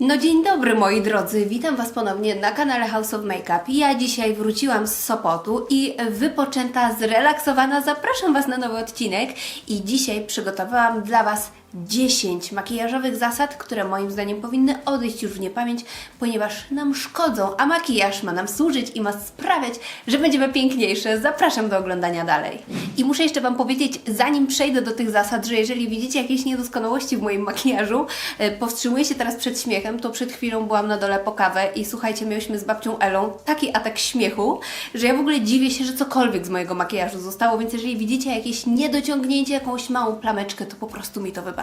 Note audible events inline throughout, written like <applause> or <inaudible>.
No dzień dobry moi drodzy, witam Was ponownie na kanale House of Makeup. Ja dzisiaj wróciłam z Sopotu i wypoczęta, zrelaksowana. Zapraszam Was na nowy odcinek. I dzisiaj przygotowałam dla Was 10 makijażowych zasad, które moim zdaniem powinny odejść już w niepamięć, ponieważ nam szkodzą, a makijaż ma nam służyć i ma sprawiać, że będziemy piękniejsze. Zapraszam do oglądania dalej. I muszę jeszcze Wam powiedzieć, zanim przejdę do tych zasad, że jeżeli widzicie jakieś niedoskonałości w moim makijażu, e, powstrzymuję się teraz przed śmiechem, to przed chwilą byłam na dole po kawę i słuchajcie, miałyśmy z babcią Elą taki atak śmiechu, że ja w ogóle dziwię się, że cokolwiek z mojego makijażu zostało, więc jeżeli widzicie jakieś niedociągnięcie, jakąś małą plameczkę, to po prostu mi to wybaczcie.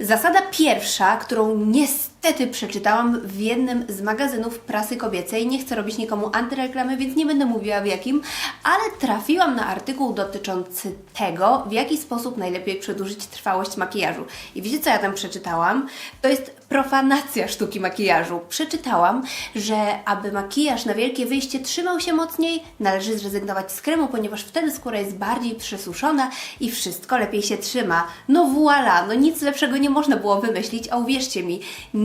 Zasada pierwsza, którą niestety przeczytałam w jednym z magazynów prasy kobiecej, nie chcę robić nikomu antyreklamy, więc nie będę mówiła w jakim, ale trafiłam na artykuł dotyczący tego, w jaki sposób najlepiej przedłużyć trwałość makijażu. I wiecie, co ja tam przeczytałam? To jest profanacja sztuki makijażu. Przeczytałam, że aby makijaż na wielkie wyjście trzymał się mocniej, należy zrezygnować z kremu, ponieważ wtedy skóra jest bardziej przesuszona i wszystko lepiej się trzyma. No voilà, no nic lepszego nie można było wymyślić, a uwierzcie mi,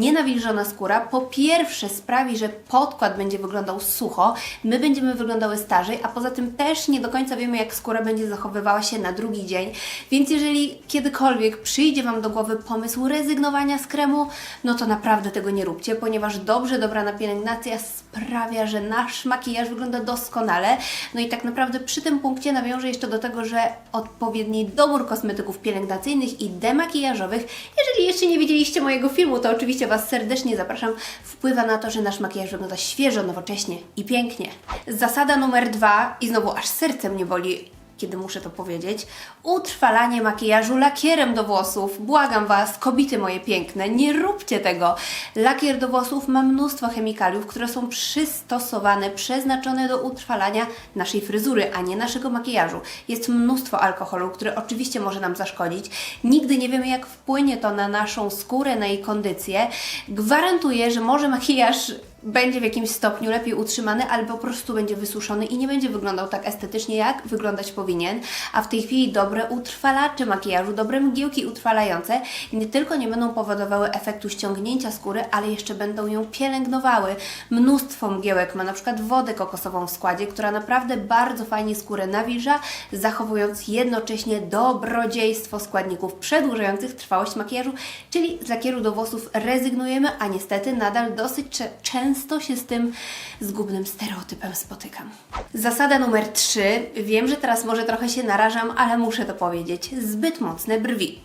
nienawilżona skóra po pierwsze sprawi, że podkład będzie wyglądał sucho, my będziemy wyglądały starzej, a poza tym też nie do końca wiemy, jak skóra będzie zachowywała się na drugi dzień, więc jeżeli kiedykolwiek przyjdzie Wam do głowy pomysł rezygnowania z kremu, no to naprawdę tego nie róbcie, ponieważ dobrze dobrana pielęgnacja sprawia, że nasz makijaż wygląda doskonale. No i tak naprawdę przy tym punkcie nawiążę jeszcze do tego, że odpowiedni dobór kosmetyków pielęgnacyjnych i demakijażowych, jeżeli jeszcze nie widzieliście mojego filmu, to oczywiście Was serdecznie zapraszam, wpływa na to, że nasz makijaż wygląda świeżo, nowocześnie i pięknie. Zasada numer dwa, i znowu aż serce mnie boli, kiedy muszę to powiedzieć, utrwalanie makijażu lakierem do włosów. Błagam Was, kobiety moje piękne, nie róbcie tego. Lakier do włosów ma mnóstwo chemikaliów, które są przystosowane, przeznaczone do utrwalania naszej fryzury, a nie naszego makijażu. Jest mnóstwo alkoholu, który oczywiście może nam zaszkodzić. Nigdy nie wiemy, jak wpłynie to na naszą skórę, na jej kondycję. Gwarantuję, że może makijaż będzie w jakimś stopniu lepiej utrzymany, albo po prostu będzie wysuszony i nie będzie wyglądał tak estetycznie, jak wyglądać powinien. A w tej chwili dobre utrwalacze makijażu, dobre mgiełki utrwalające nie tylko nie będą powodowały efektu ściągnięcia skóry, ale jeszcze będą ją pielęgnowały. Mnóstwo mgiełek ma na przykład wodę kokosową w składzie, która naprawdę bardzo fajnie skórę nawilża, zachowując jednocześnie dobrodziejstwo składników przedłużających trwałość makijażu, czyli z lakieru do włosów rezygnujemy, a niestety nadal dosyć cze- często się z tym zgubnym stereotypem spotykam. Zasada numer 3. Wiem, że teraz może trochę się narażam, ale muszę to powiedzieć. Zbyt mocne brwi.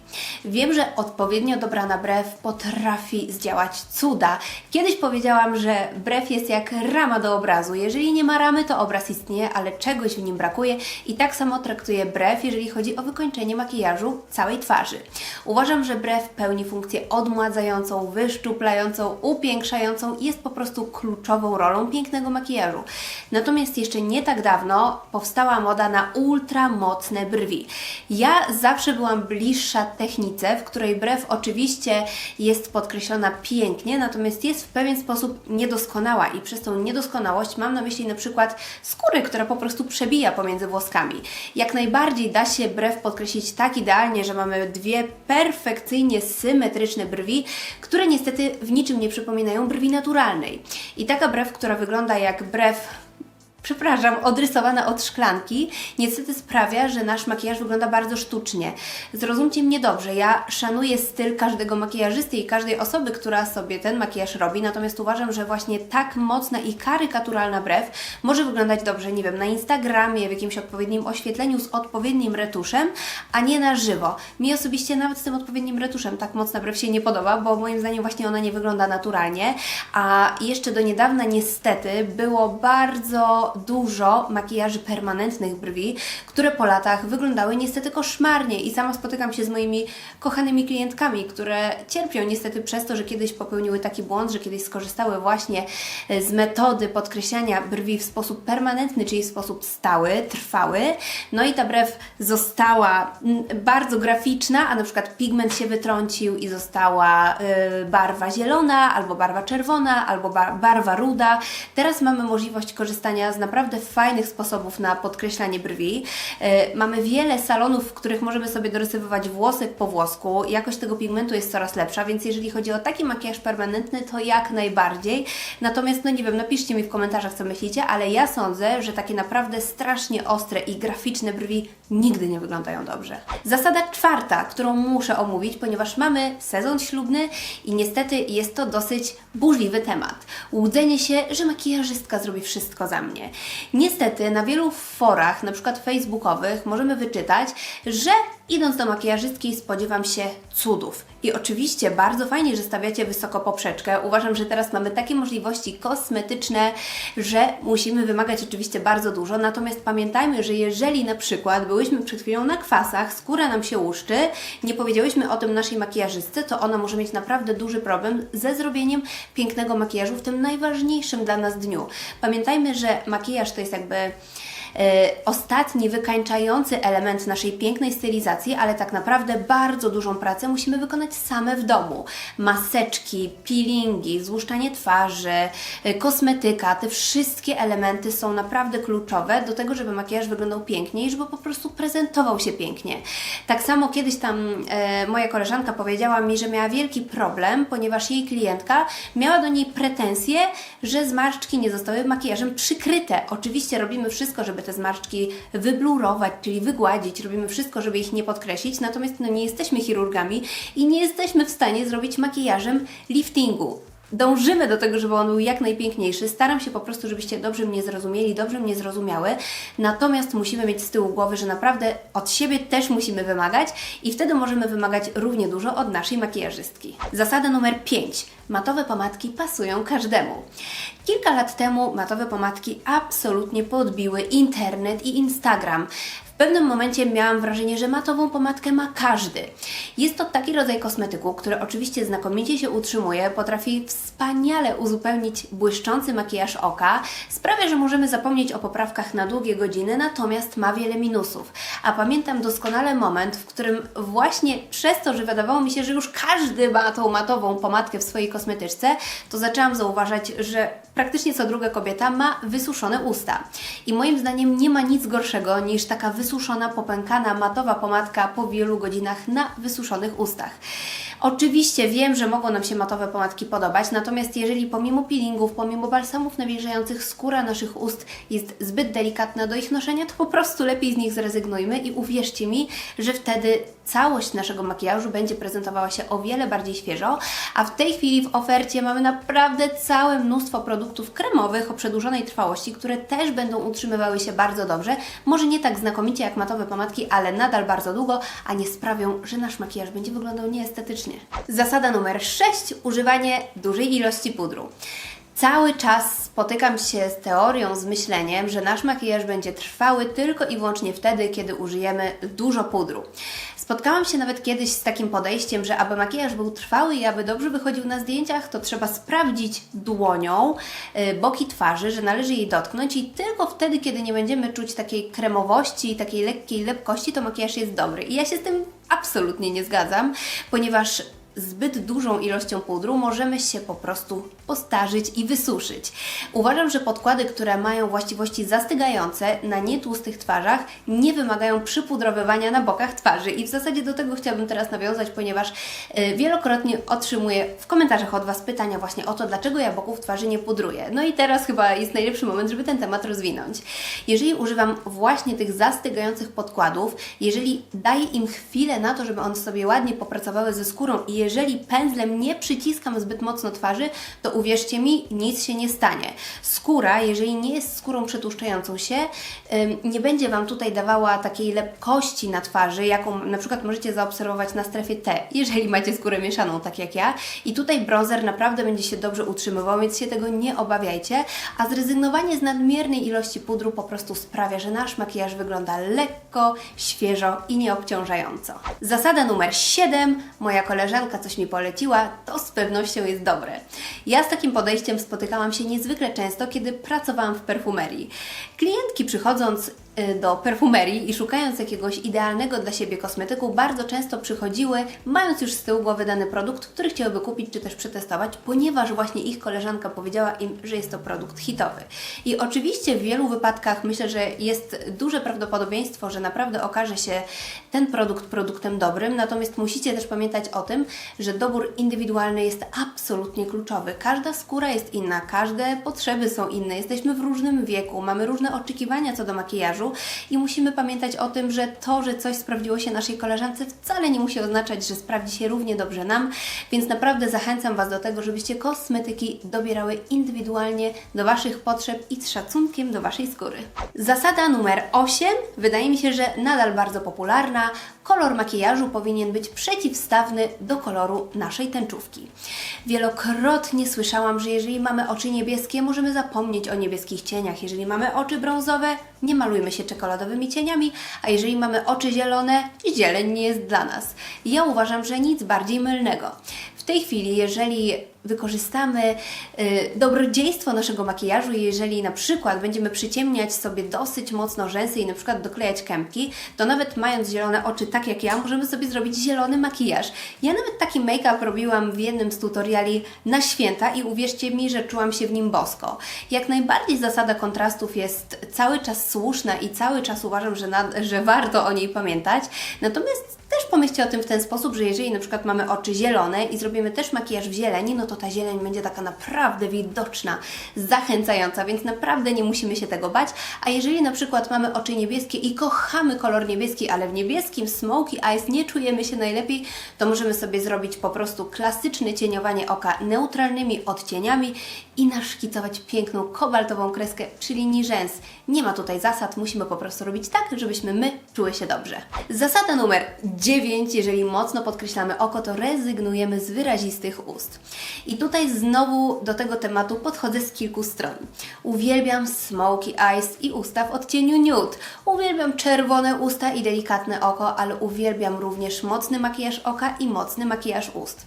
Wiem, że odpowiednio dobrana brew potrafi zdziałać cuda. Kiedyś powiedziałam, że brew jest jak rama do obrazu. Jeżeli nie ma ramy, to obraz istnieje, ale czegoś w nim brakuje i tak samo traktuję brew, jeżeli chodzi o wykończenie makijażu całej twarzy. Uważam, że brew pełni funkcję odmładzającą, wyszczuplającą, upiększającą i jest po prostu kluczową rolą pięknego makijażu. Natomiast jeszcze nie tak dawno powstała moda na ultra mocne brwi. Ja zawsze byłam bliższa technice, w której brew oczywiście jest podkreślona pięknie, natomiast jest w pewien sposób niedoskonała i przez tą niedoskonałość mam na myśli na przykład skórę, która po prostu przebija pomiędzy włoskami. Jak najbardziej da się brew podkreślić tak idealnie, że mamy dwie perfekcyjnie symetryczne brwi, które niestety w niczym nie przypominają brwi naturalnej. I taka brew, która wygląda jak brew przepraszam, odrysowana od szklanki, niestety sprawia, że nasz makijaż wygląda bardzo sztucznie. Zrozumcie mnie dobrze, ja szanuję styl każdego makijażysty i każdej osoby, która sobie ten makijaż robi, natomiast uważam, że właśnie tak mocna i karykaturalna brew może wyglądać dobrze, nie wiem, na Instagramie, w jakimś odpowiednim oświetleniu z odpowiednim retuszem, a nie na żywo. Mi osobiście nawet z tym odpowiednim retuszem tak mocna brew się nie podoba, bo moim zdaniem właśnie ona nie wygląda naturalnie, a jeszcze do niedawna niestety było bardzo dużo makijaży permanentnych brwi, które po latach wyglądały niestety koszmarnie i sama spotykam się z moimi kochanymi klientkami, które cierpią niestety przez to, że kiedyś popełniły taki błąd, że kiedyś skorzystały właśnie z metody podkreślania brwi w sposób permanentny, czyli w sposób stały, trwały. No i ta brew została mm, bardzo graficzna, a na przykład pigment się wytrącił i została y, barwa zielona, albo barwa czerwona, albo bar barwa ruda. Teraz mamy możliwość korzystania z naprawdę fajnych sposobów na podkreślanie brwi. E, Mamy wiele salonów, w których możemy sobie dorysowywać włosek po włosku. Jakość tego pigmentu jest coraz lepsza, więc jeżeli chodzi o taki makijaż permanentny, to jak najbardziej. Natomiast, no nie wiem, napiszcie mi w komentarzach, co myślicie, ale ja sądzę, że takie naprawdę strasznie ostre i graficzne brwi nigdy nie wyglądają dobrze. Zasada czwarta, którą muszę omówić, ponieważ mamy sezon ślubny i niestety jest to dosyć burzliwy temat. Łudzenie się, że makijażystka zrobi wszystko za mnie. Niestety na wielu forach, na przykład facebookowych, możemy wyczytać, że idąc do makijażystki spodziewam się cudów. I oczywiście bardzo fajnie, że stawiacie wysoko poprzeczkę. Uważam, że teraz mamy takie możliwości kosmetyczne, że musimy wymagać oczywiście bardzo dużo. Natomiast pamiętajmy, że jeżeli na przykład byłyśmy przed chwilą na kwasach, skóra nam się łuszczy, nie powiedziałyśmy o tym naszej makijażystce, to ona może mieć naprawdę duży problem ze zrobieniem pięknego makijażu w tym najważniejszym dla nas dniu. Pamiętajmy, że makijaż to jest jakby ostatni wykańczający element naszej pięknej stylizacji, ale tak naprawdę bardzo dużą pracę musimy wykonać same w domu. Maseczki, peelingi, złuszczanie twarzy, e, kosmetyka, te wszystkie elementy są naprawdę kluczowe do tego, żeby makijaż wyglądał pięknie i żeby po prostu prezentował się pięknie. Tak samo kiedyś tam e, moja koleżanka powiedziała mi, że miała wielki problem, ponieważ jej klientka miała do niej pretensje, że zmarszczki nie zostały makijażem przykryte. Oczywiście robimy wszystko, żeby te zmarszczki wyblurować, czyli wygładzić, robimy wszystko, żeby ich nie podkreślić, natomiast no, nie jesteśmy chirurgami i nie jesteśmy w stanie zrobić makijażem liftingu. Dążymy do tego, żeby on był jak najpiękniejszy. Staram się po prostu, żebyście dobrze mnie zrozumieli, dobrze mnie zrozumiały. Natomiast musimy mieć z tyłu głowy, że naprawdę od siebie też musimy wymagać i wtedy możemy wymagać równie dużo od naszej makijażystki. Zasada numer 5. Matowe pomadki pasują każdemu. Kilka lat temu matowe pomadki absolutnie podbiły internet i Instagram. Pewnym momencie miałam wrażenie, że matową pomadkę ma każdy. Jest to taki rodzaj kosmetyku, który oczywiście znakomicie się utrzymuje, potrafi wspaniale uzupełnić błyszczący makijaż oka, sprawia, że możemy zapomnieć o poprawkach na długie godziny, natomiast ma wiele minusów. A pamiętam doskonale moment, w którym właśnie przez to, że wydawało mi się, że już każdy ma tą matową pomadkę w swojej kosmetyczce, to zaczęłam zauważać, że praktycznie co druga kobieta ma wysuszone usta. I moim zdaniem nie ma nic gorszego niż taka wysuszona, popękana, matowa pomadka po wielu godzinach na wysuszonych ustach. Oczywiście wiem, że mogą nam się matowe pomadki podobać, natomiast jeżeli pomimo peelingów, pomimo balsamów nawilżających skóra naszych ust jest zbyt delikatna do ich noszenia, to po prostu lepiej z nich zrezygnujmy i uwierzcie mi, że wtedy całość naszego makijażu będzie prezentowała się o wiele bardziej świeżo, a w tej chwili w ofercie mamy naprawdę całe mnóstwo produktów kremowych o przedłużonej trwałości, które też będą utrzymywały się bardzo dobrze, może nie tak znakomicie jak matowe pomadki, ale nadal bardzo długo, a nie sprawią, że nasz makijaż będzie wyglądał nieestetycznie. Zasada numer 6. Używanie dużej ilości pudru. Cały czas spotykam się z teorią, z myśleniem, że nasz makijaż będzie trwały tylko i wyłącznie wtedy, kiedy użyjemy dużo pudru. Spotkałam się nawet kiedyś z takim podejściem, że aby makijaż był trwały i aby dobrze wychodził na zdjęciach, to trzeba sprawdzić dłonią y, boki twarzy, że należy jej dotknąć i tylko wtedy, kiedy nie będziemy czuć takiej kremowości i takiej lekkiej lepkości, to makijaż jest dobry. I ja się z tym absolutnie nie zgadzam, ponieważ zbyt dużą ilością pudru możemy się po prostu postarzyć i wysuszyć. Uważam, że podkłady, które mają właściwości zastygające na nietłustych twarzach, nie wymagają przypudrowywania na bokach twarzy. I w zasadzie do tego chciałabym teraz nawiązać, ponieważ y, wielokrotnie otrzymuję w komentarzach od Was pytania właśnie o to, dlaczego ja boków twarzy nie pudruję. No i teraz chyba jest najlepszy moment, żeby ten temat rozwinąć. Jeżeli używam właśnie tych zastygających podkładów, jeżeli daję im chwilę na to, żeby one sobie ładnie popracowały ze skórą i jeżeli pędzlem nie przyciskam zbyt mocno twarzy, to uwierzcie mi, nic się nie stanie. Skóra, jeżeli nie jest skórą przetłuszczającą się, nie będzie Wam tutaj dawała takiej lepkości na twarzy, jaką na przykład możecie zaobserwować na strefie T, jeżeli macie skórę mieszaną, tak jak ja. I tutaj bronzer naprawdę będzie się dobrze utrzymywał, więc się tego nie obawiajcie. A zrezygnowanie z nadmiernej ilości pudru po prostu sprawia, że nasz makijaż wygląda lekko, świeżo i nieobciążająco. Zasada numer 7. Moja koleżanka coś mi poleciła, to z pewnością jest dobre. Ja z takim podejściem spotykałam się niezwykle często, kiedy pracowałam w perfumerii. Klientki przychodząc do perfumerii i szukając jakiegoś idealnego dla siebie kosmetyku, bardzo często przychodziły, mając już z tyłu głowy dany produkt, który chciałyby kupić czy też przetestować, ponieważ właśnie ich koleżanka powiedziała im, że jest to produkt hitowy. I oczywiście w wielu wypadkach myślę, że jest duże prawdopodobieństwo, że naprawdę okaże się ten produkt produktem dobrym, natomiast musicie też pamiętać o tym, że dobór indywidualny jest absolutnie kluczowy. Każda skóra jest inna, każde potrzeby są inne, jesteśmy w różnym wieku, mamy różne oczekiwania co do makijażu i musimy pamiętać o tym, że to, że coś sprawdziło się naszej koleżance wcale nie musi oznaczać, że sprawdzi się równie dobrze nam, więc naprawdę zachęcam Was do tego, żebyście kosmetyki dobierały indywidualnie do Waszych potrzeb i z szacunkiem do Waszej skóry. Zasada numer 8 wydaje mi się, że nadal bardzo popularna. Kolor makijażu powinien być przeciwstawny do koloru naszej tęczówki. Wielokrotnie słyszałam, że jeżeli mamy oczy niebieskie, możemy zapomnieć o niebieskich cieniach. Jeżeli mamy oczy brązowe, nie malujmy się czekoladowymi cieniami, a jeżeli mamy oczy zielone, zieleń nie jest dla nas. Ja uważam, że nic bardziej mylnego. Tej chwili, jeżeli wykorzystamy y, dobrodziejstwo naszego makijażu, jeżeli na przykład będziemy przyciemniać sobie dosyć mocno rzęsy i na przykład doklejać kępki, to nawet mając zielone oczy tak jak ja, możemy sobie zrobić zielony makijaż. Ja nawet taki make-up robiłam w jednym z tutoriali na święta i uwierzcie mi, że czułam się w nim bosko. Jak najbardziej zasada kontrastów jest cały czas słuszna i cały czas uważam, że, nad, że warto o niej pamiętać. Natomiast też pomyślcie o tym w ten sposób, że jeżeli na przykład mamy oczy zielone i zrobimy też makijaż w zieleni, no to ta zieleń będzie taka naprawdę widoczna, zachęcająca, więc naprawdę nie musimy się tego bać. A jeżeli na przykład mamy oczy niebieskie i kochamy kolor niebieski, ale w niebieskim smoky eyes nie czujemy się najlepiej, to możemy sobie zrobić po prostu klasyczne cieniowanie oka neutralnymi odcieniami i naszkicować piękną kobaltową kreskę przy linii rzęs. Nie ma tutaj zasad, musimy po prostu robić tak, żebyśmy my czuły się dobrze. Zasada numer 9, jeżeli mocno podkreślamy oko, to rezygnujemy z wyrazistych ust. I tutaj znowu do tego tematu podchodzę z kilku stron. Uwielbiam smoky eyes i usta w odcieniu nude. Uwielbiam czerwone usta i delikatne oko, ale uwielbiam również mocny makijaż oka i mocny makijaż ust.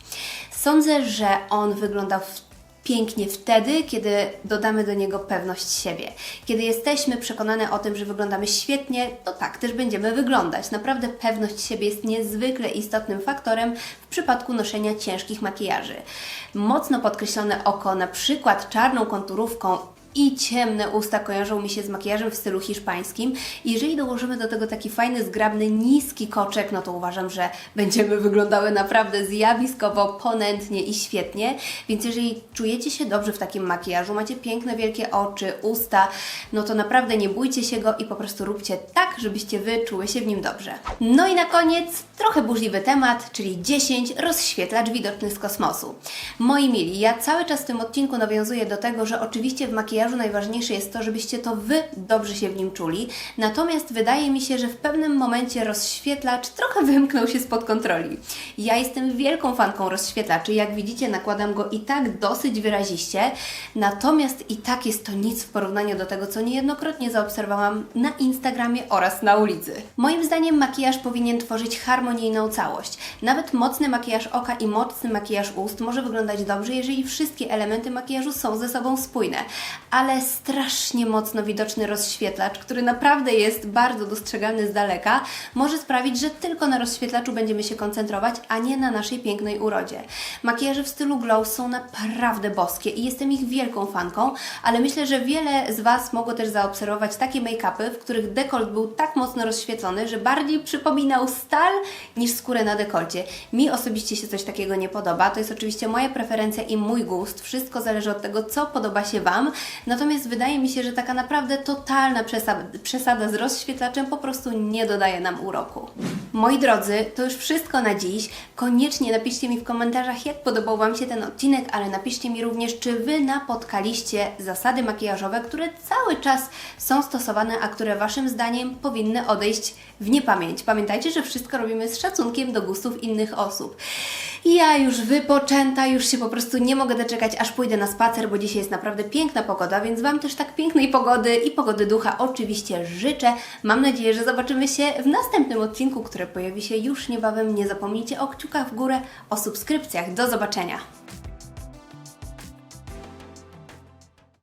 Sądzę, że on wygląda w pięknie wtedy, kiedy dodamy do niego pewność siebie. Kiedy jesteśmy przekonane o tym, że wyglądamy świetnie, to tak też będziemy wyglądać. Naprawdę pewność siebie jest niezwykle istotnym faktorem w przypadku noszenia ciężkich makijaży. Mocno podkreślone oko, na przykład czarną konturówką i ciemne usta kojarzą mi się z makijażem w stylu hiszpańskim. Jeżeli dołożymy do tego taki fajny, zgrabny, niski koczek, no to uważam, że będziemy wyglądały naprawdę zjawiskowo, ponętnie i świetnie. Więc jeżeli czujecie się dobrze w takim makijażu, macie piękne, wielkie oczy, usta, no to naprawdę nie bójcie się go i po prostu róbcie tak, żebyście Wy czuły się w nim dobrze. No i na koniec trochę burzliwy temat, czyli 10 rozświetlacz widoczny z kosmosu. Moi mili, ja cały czas w tym odcinku nawiązuję do tego, że oczywiście w makijażu najważniejsze jest to, żebyście to Wy dobrze się w nim czuli. Natomiast wydaje mi się, że w pewnym momencie rozświetlacz trochę <laughs> wymknął się spod kontroli. Ja jestem wielką fanką rozświetlaczy. Jak widzicie, nakładam go i tak dosyć wyraziście. Natomiast i tak jest to nic w porównaniu do tego, co niejednokrotnie zaobserwowałam na Instagramie oraz na ulicy. Moim zdaniem makijaż powinien tworzyć harmonijną całość. Nawet mocny makijaż oka i mocny makijaż ust może wyglądać dobrze, jeżeli wszystkie elementy makijażu są ze sobą spójne ale strasznie mocno widoczny rozświetlacz, który naprawdę jest bardzo dostrzegalny z daleka, może sprawić, że tylko na rozświetlaczu będziemy się koncentrować, a nie na naszej pięknej urodzie. Makijaże w stylu glow są naprawdę boskie i jestem ich wielką fanką, ale myślę, że wiele z Was mogło też zaobserwować takie make-upy, w których dekolt był tak mocno rozświetlony, że bardziej przypominał stal niż skórę na dekolcie. Mi osobiście się coś takiego nie podoba. To jest oczywiście moja preferencja i mój gust. Wszystko zależy od tego, co podoba się Wam. Natomiast wydaje mi się, że taka naprawdę totalna przesada, przesada z rozświetlaczem po prostu nie dodaje nam uroku. Moi drodzy, to już wszystko na dziś. Koniecznie napiszcie mi w komentarzach, jak podobał Wam się ten odcinek, ale napiszcie mi również, czy Wy napotkaliście zasady makijażowe, które cały czas są stosowane, a które Waszym zdaniem powinny odejść w niepamięć. Pamiętajcie, że wszystko robimy z szacunkiem do gustów innych osób. Ja już wypoczęta, już się po prostu nie mogę doczekać, aż pójdę na spacer, bo dzisiaj jest naprawdę piękna pogoda, więc Wam też tak pięknej pogody i pogody ducha oczywiście życzę. Mam nadzieję, że zobaczymy się w następnym odcinku, który pojawi się już niebawem. Nie zapomnijcie o kciukach w górę, o subskrypcjach. Do zobaczenia!